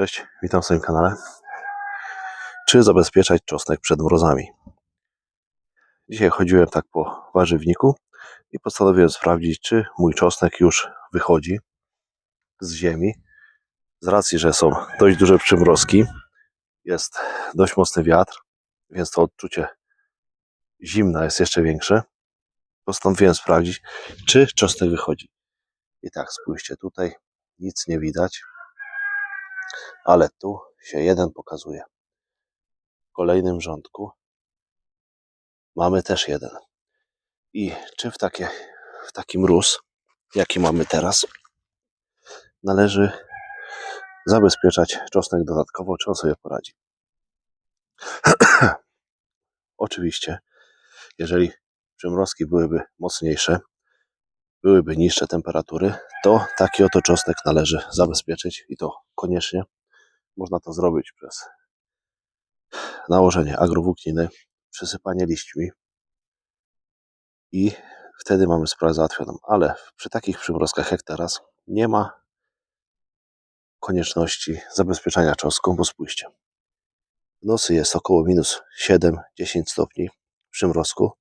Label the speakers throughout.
Speaker 1: Cześć, witam w swoim kanale. Czy zabezpieczać czosnek przed mrozami? Dzisiaj chodziłem tak po warzywniku i postanowiłem sprawdzić, czy mój czosnek już wychodzi z ziemi. Z racji, że są dość duże przymrozki, jest dość mocny wiatr, więc to odczucie zimna jest jeszcze większe. Postanowiłem sprawdzić, czy czosnek wychodzi. I tak, spójrzcie, tutaj nic nie widać, ale tu się jeden pokazuje. W kolejnym rządku mamy też jeden. I czy w, takie, w taki mróz, jaki mamy teraz, należy zabezpieczać czosnek dodatkowo, czy on sobie poradzi? Oczywiście, jeżeli przymrozki byłyby mocniejsze, byłyby niższe temperatury, to taki oto czosnek należy zabezpieczyć i to koniecznie. Można to zrobić przez nałożenie agrowłókniny, przysypanie liśćmi i wtedy mamy sprawę załatwioną. Ale przy takich przymrozkach jak teraz nie ma konieczności zabezpieczania czosnku, bo spójrzcie. W nocy jest około minus 7-10 stopni w przymrozku,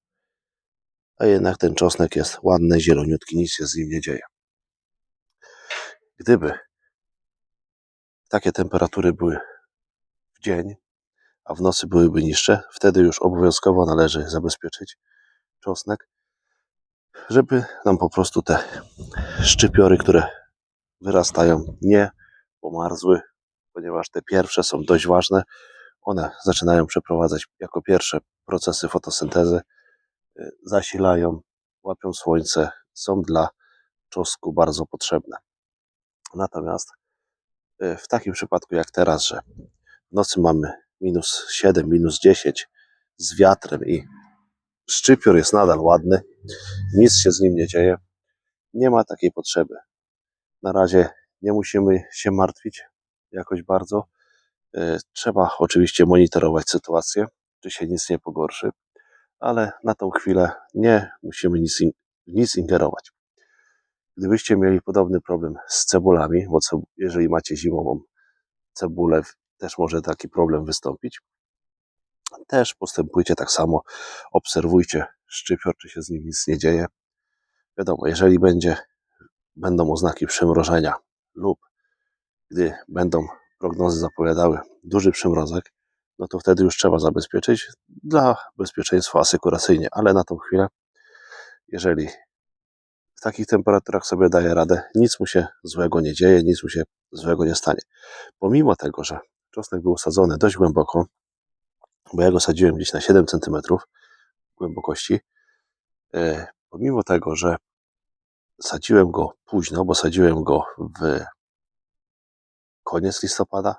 Speaker 1: a jednak ten czosnek jest ładny, zieloniutki, nic się z nim nie dzieje. Gdyby takie temperatury były w dzień, a w nocy byłyby niższe, wtedy już obowiązkowo należy zabezpieczyć czosnek, żeby nam po prostu te szczypiory, które wyrastają, nie pomarzły, ponieważ te pierwsze są dość ważne. One zaczynają przeprowadzać jako pierwsze procesy fotosyntezy, zasilają, łapią słońce, są dla czosnku bardzo potrzebne. Natomiast y, w takim przypadku jak teraz, że w nocy mamy minus 7, minus 10 z wiatrem i szczypior jest nadal ładny, nic się z nim nie dzieje, nie ma takiej potrzeby. Na razie nie musimy się martwić jakoś bardzo. E, Trzeba oczywiście monitorować sytuację, czy się nic nie pogorszy, ale na tą chwilę nie musimy nic, in- nic ingerować. Gdybyście mieli podobny problem z cebulami, bo jeżeli macie zimową cebulę, też może taki problem wystąpić. Też postępujcie tak samo, obserwujcie szczypior, czy się z nim nic nie dzieje. Wiadomo, jeżeli będzie, będą oznaki przymrożenia lub gdy będą prognozy zapowiadały duży przymrozek, no to wtedy już trzeba zabezpieczyć dla bezpieczeństwa asykuracyjnie, ale na tą chwilę, jeżeli w takich temperaturach sobie daje radę, nic mu się złego nie dzieje, nic mu się złego nie stanie. Pomimo tego, że czosnek był sadzony dość głęboko, bo ja go sadziłem gdzieś na 7 cm głębokości, e, pomimo tego, że sadziłem go późno, bo sadziłem go w koniec listopada,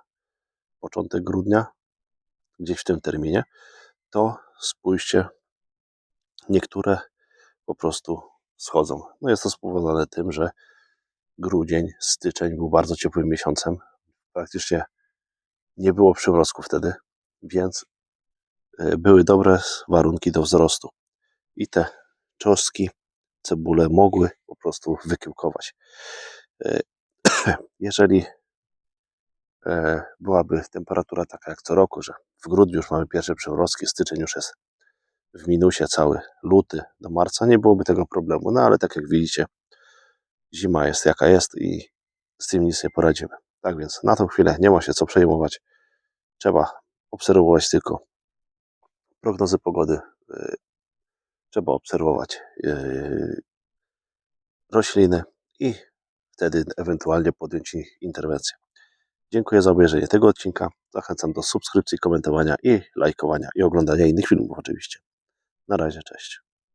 Speaker 1: początek grudnia, gdzieś w tym terminie, to spójrzcie, niektóre po prostu schodzą. No jest to spowodowane tym, że grudzień, styczeń był bardzo ciepłym miesiącem. Praktycznie nie było przymrozku wtedy, więc e, były dobre warunki do wzrostu. I te czosnki, cebule mogły po prostu wykiełkować. E, Jeżeli byłaby temperatura taka jak co roku, że w grudniu już mamy pierwsze przymrozki, styczeń już jest w minusie cały luty do marca, nie byłoby tego problemu. No ale tak jak widzicie, zima jest jaka jest i z tym nic nie poradzimy. Tak więc na tą chwilę nie ma się co przejmować. Trzeba obserwować tylko prognozy pogody. y, Trzeba obserwować y, rośliny i wtedy ewentualnie podjąć interwencję. Dziękuję za obejrzenie tego odcinka. Zachęcam do subskrypcji, komentowania i lajkowania i oglądania innych filmów oczywiście. Na razie, cześć.